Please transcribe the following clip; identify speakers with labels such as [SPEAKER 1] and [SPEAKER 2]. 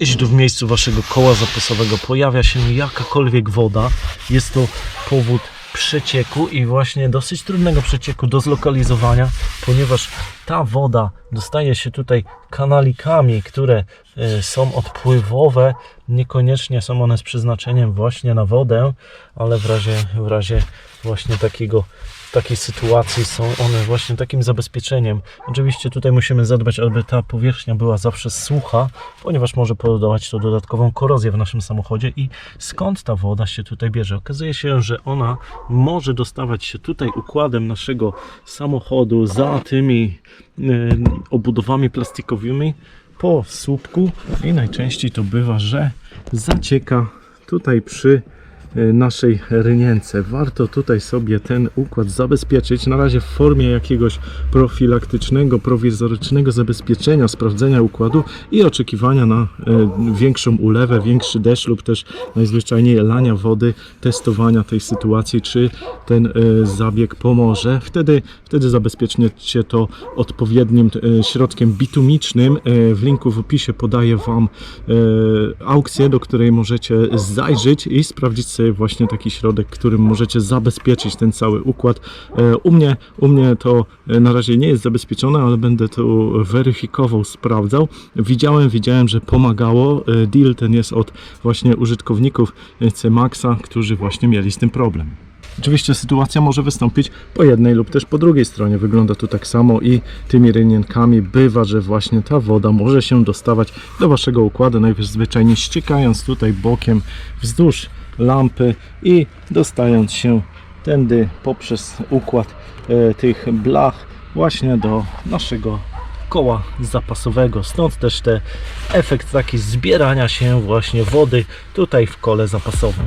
[SPEAKER 1] Jeśli tu w miejscu waszego koła zapasowego pojawia się jakakolwiek woda, jest to powód przecieku i właśnie dosyć trudnego przecieku do zlokalizowania, ponieważ ta woda dostaje się tutaj kanalikami, które e, są odpływowe, niekoniecznie są one z przeznaczeniem właśnie na wodę, ale w razie, w razie właśnie takiego takiej sytuacji są one właśnie takim zabezpieczeniem. Oczywiście tutaj musimy zadbać, aby ta powierzchnia była zawsze sucha, ponieważ może powodować to dodatkową korozję w naszym samochodzie i skąd ta woda się tutaj bierze? Okazuje się, że ona może dostawać się tutaj układem naszego samochodu za tymi e, obudowami plastikowymi po słupku i najczęściej to bywa, że zacieka tutaj przy naszej rynience. Warto tutaj sobie ten układ zabezpieczyć, na razie w formie jakiegoś profilaktycznego, prowizorycznego zabezpieczenia, sprawdzenia układu i oczekiwania na e, większą ulewę, większy deszcz lub też najzwyczajniej lania wody, testowania tej sytuacji, czy ten e, zabieg pomoże. Wtedy, wtedy zabezpieczcie to odpowiednim środkiem bitumicznym. W linku w opisie podaję Wam aukcję, do której możecie zajrzeć i sprawdzić sobie właśnie taki środek, którym możecie zabezpieczyć ten cały układ. E, U mnie, u mnie to e, na razie nie jest zabezpieczone, ale będę to weryfikował, sprawdzał. Widziałem, widziałem, że pomagało. E, Deal ten jest od właśnie użytkowników C-Maxa, którzy właśnie mieli z tym problem. Oczywiście sytuacja może wystąpić po jednej lub też po drugiej stronie. Wygląda tu tak samo i tymi rynienkami bywa, że właśnie ta woda może się dostawać do Waszego układu, najzwyczajniej ściekając tutaj bokiem wzdłuż lampy i dostając się tędy poprzez układ e, tych blach właśnie do naszego koła zapasowego. Stąd też ten efekt taki zbierania się właśnie wody tutaj w kole zapasowym.